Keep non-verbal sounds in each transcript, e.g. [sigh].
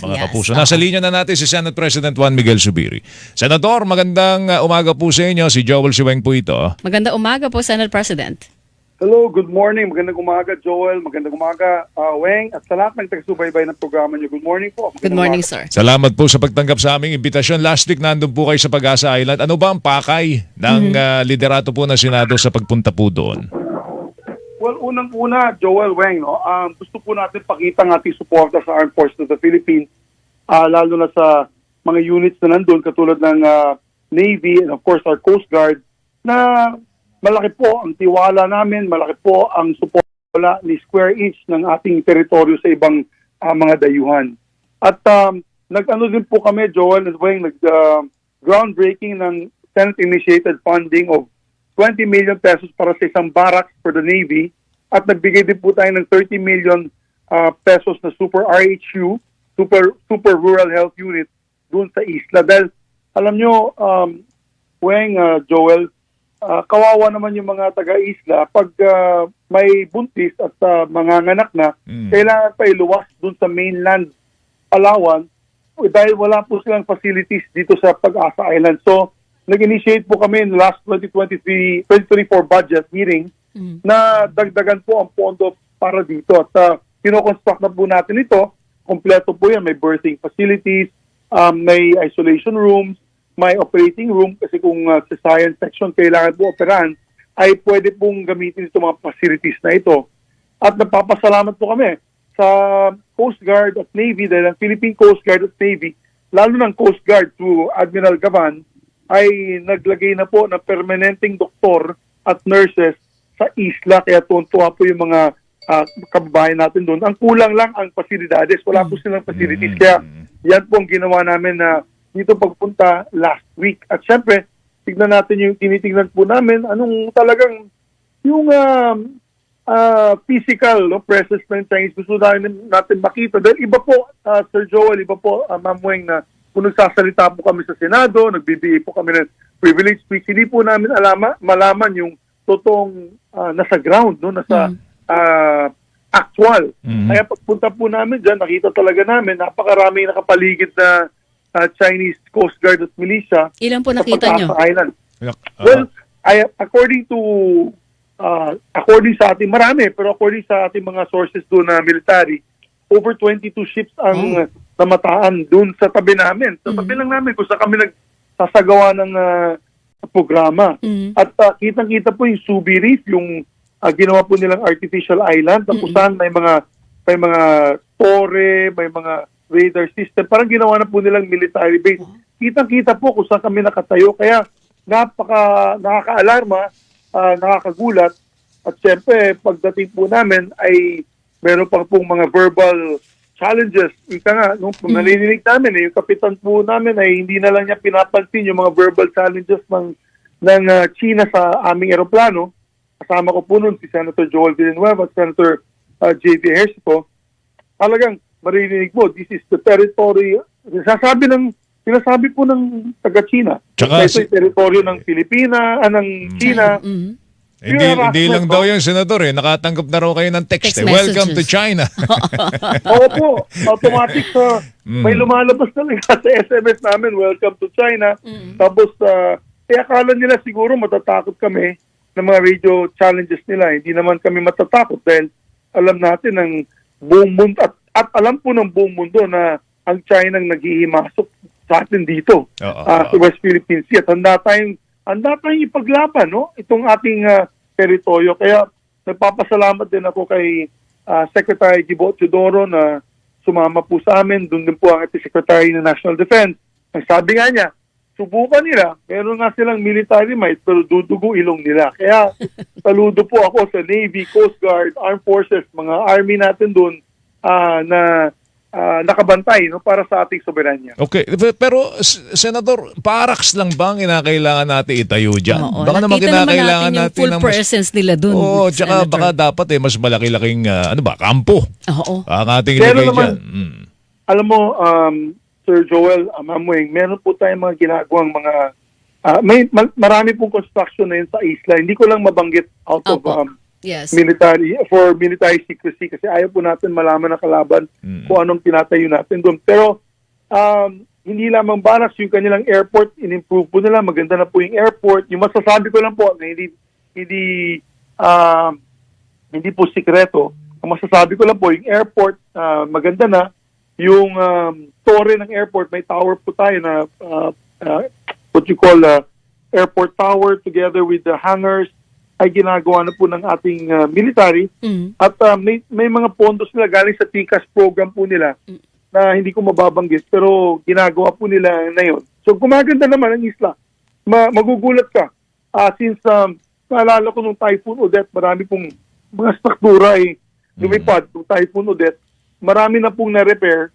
mga Yes, kapuso. Nasa linya na natin si Senate President Juan Miguel Subiri. Senador, magandang uh, umaga po sa inyo. Si Joel Siweng po ito. Maganda umaga po, Senate President. Hello, good morning. Magandang umaga, Joel. Magandang umaga, uh, Weng. At sa lahat ng taga-subaybay ng programa niyo, good morning po. Good Magandang morning, umaga. sir. Salamat po sa pagtanggap sa aming imbitasyon. Last week nandun po kayo sa Pag-asa Island. Ano ba ang pakay ng uh, liderato po ng Senado sa pagpunta po doon? Well, unang-una, Joel Weng, no, um, gusto po natin pakita ang ating suporta sa Armed Forces of the Philippines, ah, lalo na sa mga units na nandun, katulad ng ah, Navy and of course our Coast Guard, na malaki po ang tiwala namin, malaki po ang suporta ni square inch ng ating teritoryo sa ibang ah, mga dayuhan. At um, nag-ano din po kami, Joel and Weng, nag ah, groundbreaking ng Senate-initiated funding of 20 million pesos para sa isang barracks for the Navy at nagbigay din po tayo ng 30 million ah, pesos na super RHU, super super rural health unit doon sa isla. Dahil alam nyo, um, Weng, ah, Joel, ah, kawawa naman yung mga taga-isla pag ah, may buntis at uh, manganganak na, Mm. kailangan pa iluwas doon sa mainland Palawan dahil wala po silang facilities dito sa Pag-asa Island. So, nag-initiate po kami in last 2023, 2024 budget meeting Mhm. na dagdagan po ang pondo para dito. At uh, kinoconstruct na po natin ito. Kompleto po yan. May birthing facilities, um, may isolation rooms, may operating room kasi kung uh, sa science section kailangan po operahan, ay pwede pong gamitin itong mga facilities na ito. At nagpapasalamat po kami sa Coast Guard at Navy dahil ang Philippine Coast Guard at Navy, lalo ng Coast Guard to Admiral Gavan, ay naglagay na po ng permanenteng doktor at nurses sa isla. Kaya tuwan-tuwa po yung mga ah, kababayan natin doon. Ang kulang lang ang pasilidades. Wala po silang facilities. Mm. Kaya yan po ang ginawa namin na dito pagpunta last week. At syempre, tignan natin yung tinitingnan po namin, anong talagang yung um, ah, physical no, presence ng Chinese gusto natin, natin makita. Dahil iba po, ah, Sir Joel, iba po, uh, Ma'am Weng, na kung nagsasalita po kami sa Senado, nagbibigay po kami ng privilege speech, hindi po namin alama, malaman yung totoong ah, nasa ground, no, nasa ah, actual. Mhm. Kaya pagpunta po namin dyan, nakita talaga namin, napakaraming nakapaligid na ah, Chinese Coast Guard at militia Ilan po nakita nyo? Island. Uh, Well, I, according to uh, according sa ating marami, pero according sa ating mga sources doon na military, over 22 ships ang uh, namataan doon sa tabi namin. Sa tabi lang namin kung saan kami nagsasagawa ng uh, programa. Mhm. At uh, kitang-kita po yung Subi Reef, yung uh, ginawa po nilang artificial island, na kung saan may mga may mga tore, may mga radar system. Parang ginawa na po nilang military base. Kitang-kita po kung saan kami nakatayo. Kaya napaka nakaka-alarma, ah, nakakagulat. At syempre, pagdating po namin ay meron pang pong mga verbal challenges. Ika nga, nung nalilinig namin, eh, yung kapitan po namin ay hindi na lang niya pinapansin yung mga verbal challenges ng, ng ah, China sa aming eroplano. Kasama ko po nun si Senator Joel Villanueva at Senator ah, J.B. Ejercito. Talagang maririnig mo, this is the territory, sasabi ng, sinasabi po ng taga-China. Ito si- yung teritoryo ng Pilipina, ah, ng China. Mhm. Hindi, hindi lang daw no? yung senador eh. Nakatanggap na raw kayo ng text, Text eh. Welcome to messages. China. [laughs] Oo po, automatic sa may lumalabas talaga sa SMS namin, welcome to China. Tapos, uh, eh akala nila siguro matatakot kami ng mga radio challenges nila. Hindi naman kami matatakot dahil alam natin ng buong mundo at, at alam po ng buong mundo na ang China ang naghihimasok sa atin dito Oo, ah, sa. West Philippine Sea. At handa tayong, handa tayong ipaglaban no? itong ating ah, teritoryo. Kaya nagpapasalamat din ako kay ah, Secretary Gibo Teodoro na sumama po sa amin. Doon din po ang ating Secretary ng National Defense. Ang sabi nga niya, subukan nila. Meron nga silang military might pero dudugo ilong nila. Kaya [laughs] saludo po ako sa Navy, Coast Guard, Armed Forces, mga Army natin doon ah, na ah, nakabantay no, para sa ating soberanya. Okay, pe- pero Senador, paraks lang ba ang kinakailangan natin itayo dyan? Oo, baka naman nakita naman kinakailangan natin yung natin full ng mas- presence nila dun. Oo, tsaka Senator. baka dapat eh, mas malaki-laking, ah, ano ba, kampo. Oo. Ang ating Pero ilagay naman- dyan. Mm. alam mo, um, Sir Joel, um, Amweng, meron po tayong mga ginagawang mga, ah, may ma- marami pong construction na yun sa isla. Hindi ko lang mabanggit out of um, Yes. military for military secrecy kasi ayaw po natin malaman ng kalaban Mm. kung anong tinatayo natin doon. Pero um, hindi lamang barracks, yung kanilang airport, in-improve po nila, maganda na po yung airport. Yung masasabi ko lang po na hindi hindi um, hindi po sikreto. Ang masasabi ko lang po, yung airport, ah, maganda na. Yung um, tore ng airport, may tower po tayo na ah, ah, what you call uh, airport tower together with the hangars ay ginagawa na po ng ating ah, military. Mhm. At ah, may, may mga pondo sila galing sa TICAS program po nila na hindi ko mababanggit pero ginagawa po nila na yun. So gumaganda naman ang isla. Ma- magugulat ka. Ah, since um, naalala ko nung Typhoon Odette, marami pong mga struktura ay lumipad nung Typhoon Odette. Marami na pong na-repair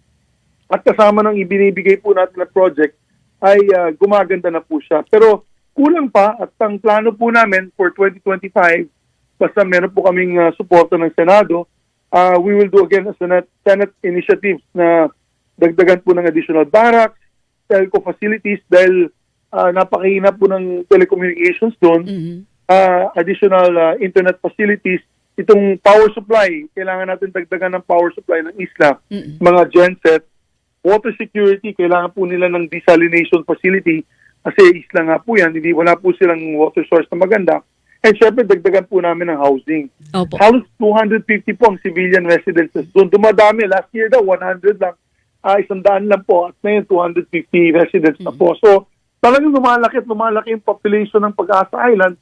at kasama ng ibinibigay po natin na project ay ah, gumaganda na po siya. Pero kulang pa at ang plano po namin for 2025, basta meron po kaming ah, suporta ng Senado, ah, we will do again a Senate, Senate initiatives na dagdagan po ng additional barracks, telco facilities dahil ah, napakahina po ng telecommunications doon Mhm. uh, additional uh, internet facilities, itong power supply, kailangan natin dagdagan ng power supply ng isla, Mm-mm. mga genset, water security, kailangan po nila ng desalination facility kasi isla nga po yan, hindi wala po silang water source na maganda. And syempre, dagdagan po namin ng housing. Opo. Halos 250 po ang civilian residences doon. Dumadami. Last year daw, 100 lang. Ah, isang daan lang po. At ngayon, 250 residents na po. So, talagang lumalaki at lumalaki yung population ng Pag-asa Island.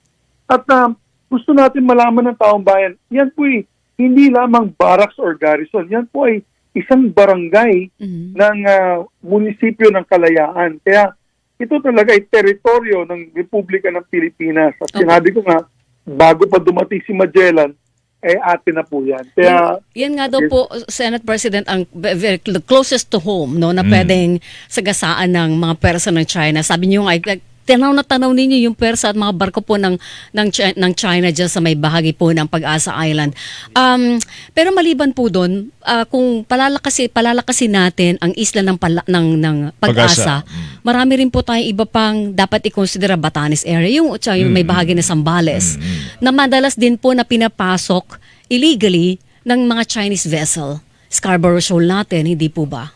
At um, gusto natin malaman ng taong bayan, yan po ay hindi lamang barracks or garrison. Yan po ay isang barangay Mhm. ng ah, munisipyo ng Kalayaan. Kaya ito talaga ay teritoryo ng Republika ng Pilipinas. At Okay. sinabi ko nga, bago pa dumating si Magellan, eh atin na po yan. Kaya yan, yan nga daw po, Senate President, ang ve- very cl- closest to home no, na Mm. pwedeng sagasaan ng mga persa ng China. Sabi niyo nga, eh, tanaw na tanaw ninyo yung persa at mga barko po ng, ng, ng China dyan sa may bahagi po ng Pag-asa Island. Um, pero maliban po doon, ah, kung palalakasin, palalakasin natin ang isla ng, pala, ng, ng Pag-asa. Pag-asa, marami rin po tayong iba pang dapat i-consider Batanes area, yung, yung may bahagi na Sambales, na madalas din po na pinapasok illegally ng mga Chinese vessel. Scarborough Shoal natin, hindi po ba?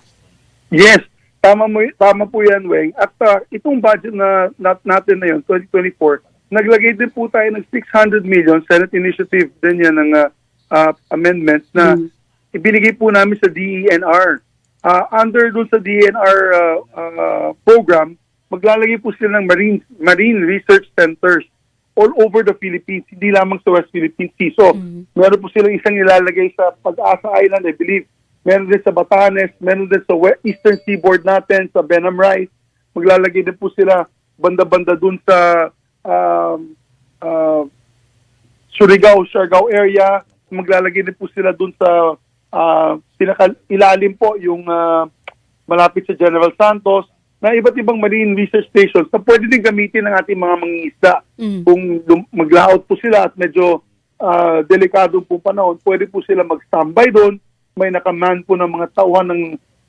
yes, tama mo tama po yan, Weng. At ah, itong budget na nat- natin na yun, 2024, naglagay din po tayo ng 600 million Senate initiative din yan ng ah, ah, amendment na ibinigay po namin sa DENR. Ah, under dun sa DENR ah, ah, program, maglalagay po sila ng marine marine research centers all over the Philippines, hindi lamang sa West Philippine Sea. So, meron po silang isang ilalagay sa Pag-asa Island, I believe. Meron din sa Batanes, meron din sa Eastern Seaboard natin, sa Benham Rice. Maglalagay din po sila banda-banda dun sa um, uh, Surigao, Siargao area. Maglalagay din po sila dun sa ah, pinaka-ilalim po, yung ah, malapit sa General Santos, na iba't ibang marine research stations na pwede din gamitin ng ating mga mangingisda. Mm. Kung mag-layout po sila at medyo ah, delikado po panahon, pwede po sila mag-standby doon. May nakaman po ng mga tauhan ng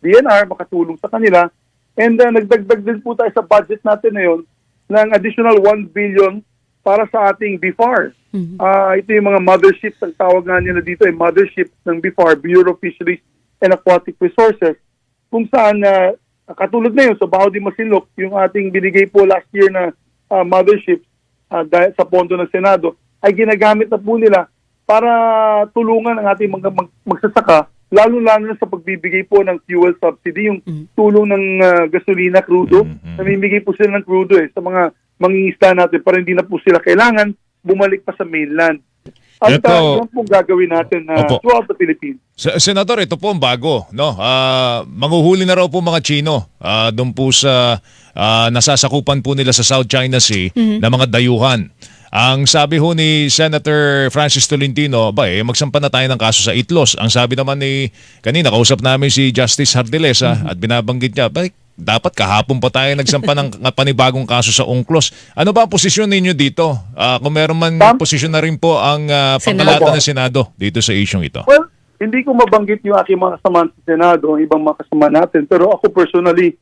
DNR, makatulong sa kanila. And uh, nagdagdag din po tayo sa budget natin na yun ng additional 1 billion para sa ating BIFAR. Ah, ito yung mga motherships, ang tawag nga nila dito ay motherships ng BIFAR, Bureau of Fisheries and Aquatic Resources, kung saan ah, katulad na yun sa Baho de Masinloc, yung ating binigay po last year na ah, mothership ah, dahil sa pondo ng Senado, ay ginagamit na po nila para tulungan ang ating mga mag- magsasaka, lalo-lalo na sa pagbibigay po ng fuel subsidy, yung tulong ng ah, gasolina, crudo. Namimigay po sila ng crudo eh, sa mga mangingisda natin para hindi na po sila kailangan bumalik pa sa mainland. At Ito- uh, yun po gagawin natin na Opo. throughout the Philippines. Sa- Senador, ito po ang bago, no? Ah, manguhuli na raw po mga Chino ah, doon po sa ah, nasasakupan po nila sa South China Sea na mga dayuhan. Ang sabi ho ni Senator Francis Tolentino, ba eh, magsampa na tayo ng kaso sa Itlos. Ang sabi naman ni, kanina kausap namin si Justice Hardelesa at binabanggit niya, ba, dapat kahapon pa tayo nagsampa ng [laughs] panibagong kaso sa UNCLOS. Ano ba ang posisyon ninyo dito? Ah, kung meron man Tam- posisyon na rin po ang uh, Senado. pangkalatan ng Senado dito sa isyong ito. Well, hindi ko mabanggit yung aking mga kasama sa Senado, ang ibang mga kasama natin. Pero ako personally,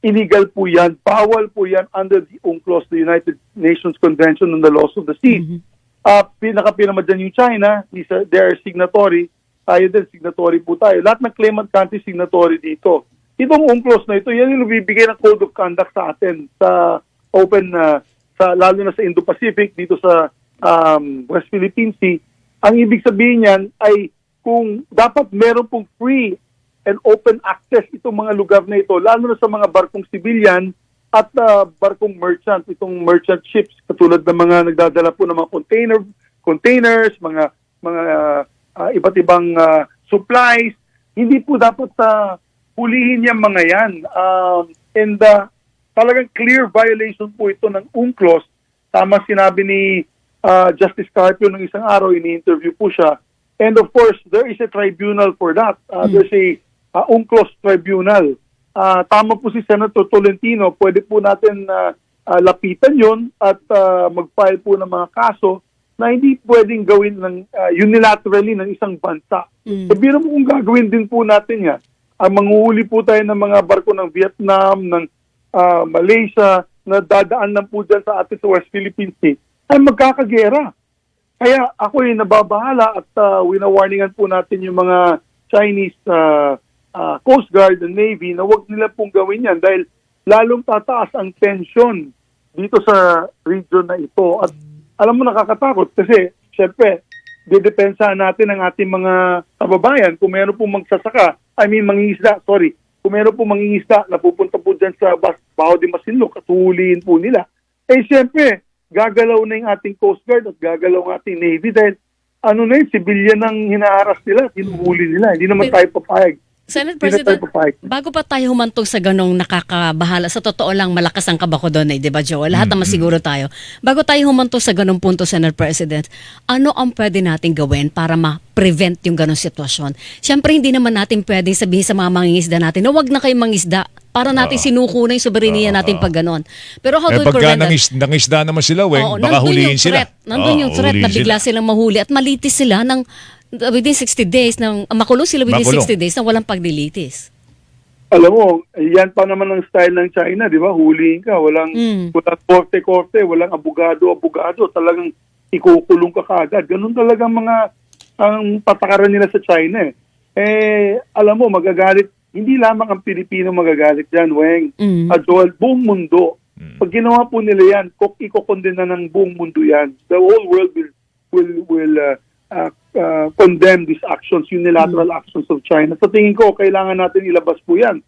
illegal po yan. Bawal po yan under the UNCLOS, the United Nations Convention on the Laws of the Sea. uh, pinaka-pinama dyan yung China, is, uh, they're signatory, tayo din, signatory po tayo. Lahat ng claimant country signatory dito. Itong UNCLOS na ito, yan yung bibigay ng code of conduct sa atin sa open, uh, sa, lalo na sa Indo-Pacific, dito sa um, West Philippine Sea. Ang ibig sabihin niyan ay kung dapat meron pong free and open access itong mga lugar na ito, lalo na sa mga barkong civilian at uh, barkong merchant, itong merchant ships, katulad ng mga nagdadala po ng mga container, containers, mga mga uh, iba't ibang uh, supplies, hindi po dapat sa hulihin yung mga yan. Um, and uh, talagang clear violation po ito ng UNCLOS. Tama sinabi ni uh, Justice Carpio ng isang araw, ini-interview po siya. And of course, there is a tribunal for that. Uh, There's a uh, UNCLOS tribunal. Ah, tama po si Senator Tolentino, pwede po natin ah, ah, lapitan yon at ah, mag-file po ng mga kaso na hindi pwedeng gawin ng ah, unilaterally ng isang bansa. Mm. Mm. Sabihin mo kung gagawin din po natin yan. Ang manguhuli po tayo ng mga barko ng Vietnam, ng ah, Malaysia, na dadaan lang po dyan sa atin sa West Philippine Sea, ay magkakagera. Kaya ako ay nababahala at uh, winawarningan po natin yung mga Chinese uh, uh, Coast Guard and Navy na wag nila pong gawin yan dahil lalong tataas ang tension dito sa region na ito. At alam mo nakakatakot kasi syempre didepensahan natin ang ating mga kababayan kung meron pong magsasaka, I mean mangingisda, sorry, kung meron pong mangingisda na pupunta po dyan sa Bas Baho de Masinloc at huhulihin po nila, eh syempre, gagalaw na yung ating Coast Guard at gagalaw ang ating Navy dahil ano na yun, sibilyan ang hinaharas nila, hinuhuli nila. Hindi naman tayo papayag. Senate President, bago pa tayo humantong sa ganong nakakabahala, sa totoo lang malakas ang kabako doon eh, di ba Joe? Lahat naman siguro tayo. Bago tayo humantong sa ganong punto, Senate President, ano ang pwede natin gawin para ma-prevent yung ganong sitwasyon? Siyempre, hindi naman natin pwedeng sabihin sa mga mangingisda natin na wag na kayong mangisda para natin sinuko na yung soberenya natin pag ganon. Pero how Eh do we pagka prevent that? nangis, nangisda naman sila, Weng, baka yung sila. threat. Nandun Oo, yung threat na bigla sila. silang mahuli at malitis sila ng uh, within 60 days ng uh, makulong sila within Makulong. 60 days na walang paglilitis. Alam mo, yan pa naman ang style ng China, di ba? Huliin ka, walang, Mm. walang korte-korte, walang abogado-abogado, talagang ikukulong ka kagad. Ganun talaga ang mga ang patakaran nila sa China eh. Eh, alam mo, magagalit, hindi lamang ang Pilipino magagalit dyan, Weng. Mm. At Joel, buong mundo. Pag ginawa po nila yan, kok ikokondem na ng buong mundo yan. The whole world will will will uh, uh, uh, condemn these actions, unilateral actions of China. Sa tingin ko, kailangan natin ilabas po yan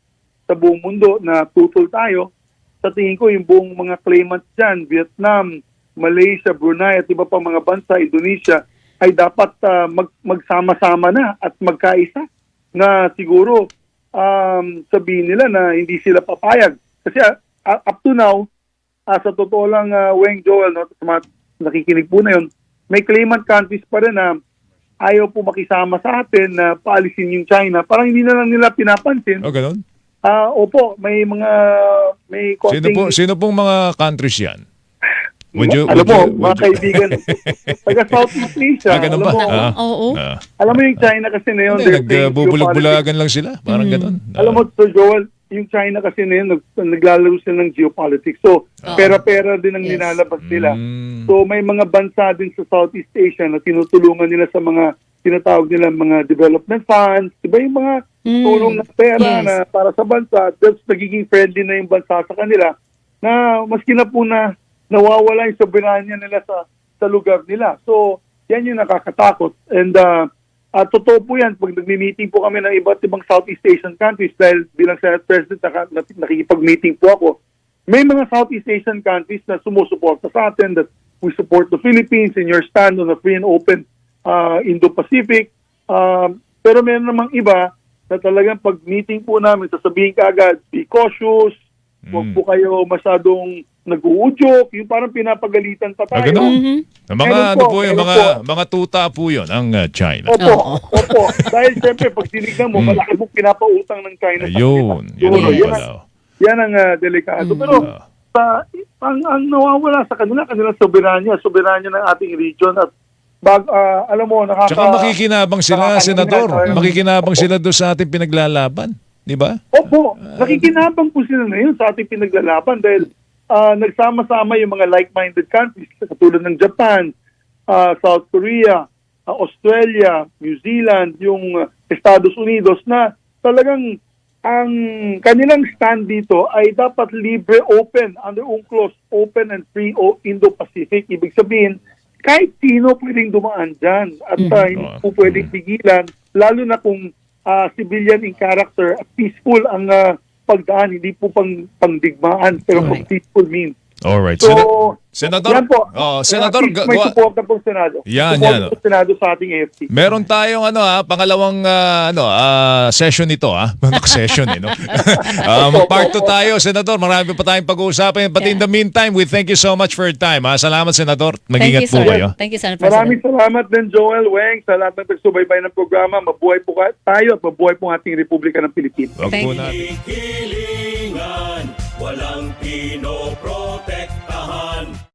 sa buong mundo na tutol tayo. Sa tingin ko, yung buong mga claimants dyan, Vietnam, Malaysia, Brunei, at iba pang mga bansa, Indonesia, ay dapat uh, mag, magsama-sama na at magkaisa na siguro um, sabihin nila na hindi sila papayag. Kasi uh, up to now, ah, sa totoo lang, uh, Weng Joel, no, sa mga nakikinig po na yun, may claimant countries pa rin na ayaw po makisama sa atin na paalisin yung China. Parang hindi na lang nila pinapansin. Oh, ganun. Ah, opo, may mga may Sino, konting po, sino pong mga countries yan? [laughs] Would you, alam would mo, you- mga would you- kaibigan, [laughs] taga Southeast Asia, Ah, ganun alam ba? mo, Ah. Oo. Ah. alam mo yung China kasi na yun, Hindi, nagbubulag-bulagan lang sila. Parang ganun. Ah. Alam mo, Sir Joel, yung China kasi na yun, nag, naglalaro sila ng geopolitics. So, pera-pera din ang Yes. nilalabas nila. Mm. So, may mga bansa din sa Southeast Asia na tinutulungan nila sa mga tinatawag nila mga development funds. Diba yung mga Mm. tulong na pera Yes. na para sa bansa, that's nagiging friendly na yung bansa sa kanila na maski na po na nawawala yung soberanya nila sa sa lugar nila. So, yan yung nakakatakot. And uh, at totoo po yan, pag nagmi-meeting po kami ng iba't ibang Southeast Asian countries, dahil bilang Senate President, nakikipag-meeting po ako, may mga Southeast Asian countries na sumusuporta sa atin that we support the Philippines in your stand on a free and open uh, Indo-Pacific. Um, pero meron namang iba na talagang pag meeting po namin, sasabihin ka agad, be cautious, huwag Mm. po kayo masyadong nag-uudyok, yung parang pinapagalitan pa Ah, tayo. ganun? Mhm. Ang mga Meron ano po, po yun, meron mga po. mga tuta po yun ang uh, China. Opo, opo. Dahil siyempre, pag tinignan mo, Mm. malaki pong pinapautang ng China Ayun, yun ang yan, pala. ang, yan ang ah, delikado. Pero, Ah. sa, ang, ang nawawala sa kanila, kanilang soberanya, soberanya ng ating region at bag, ah, alam mo, nakaka... Tsaka makikinabang sila, nakakalimutan Senador. tayo. Makikinabang sila doon sa ating pinaglalaban. Di ba? Opo, nakikinabang po sila na yun sa ating pinaglalaban dahil ah, nagsama-sama yung mga like-minded countries katulad ng Japan, ah, South Korea, ah, Australia, New Zealand, yung Estados Unidos na talagang ang kanilang stand dito ay dapat libre open under UNCLOS open and free o Indo-Pacific. Ibig sabihin, kahit sino pwedeng dumaan dyan at ah, hindi po pwedeng pigilan lalo na kung ah, civilian in character at peaceful ang ah, pagdaan, hindi po pang pangdigmaan pero pang Correct. peaceful means. Alright. So, Senat- Senador, yan po. oh, ga- may gawa- support na po sa Senado. Yan, support yan, po sa Senado sa ating AFC. Meron tayong ano ha, pangalawang ah, ano ah, session ito ha. [laughs] session eh, no? [laughs] um, part 2 tayo, Senador. Marami pa tayong pag-uusapan. But in the meantime, we thank you so much for your time. Ha? Salamat, Senador. Thank Mag-ingat you, po sir. kayo. Thank you, Senate Maraming salamat din Joel Weng sa lahat ng nagsubaybay ng programa. Mabuhay po ka- tayo at mabuhay po ang ating Republika ng Pilipinas. Wag Thank po you. natin. Walang pinoprotektahan.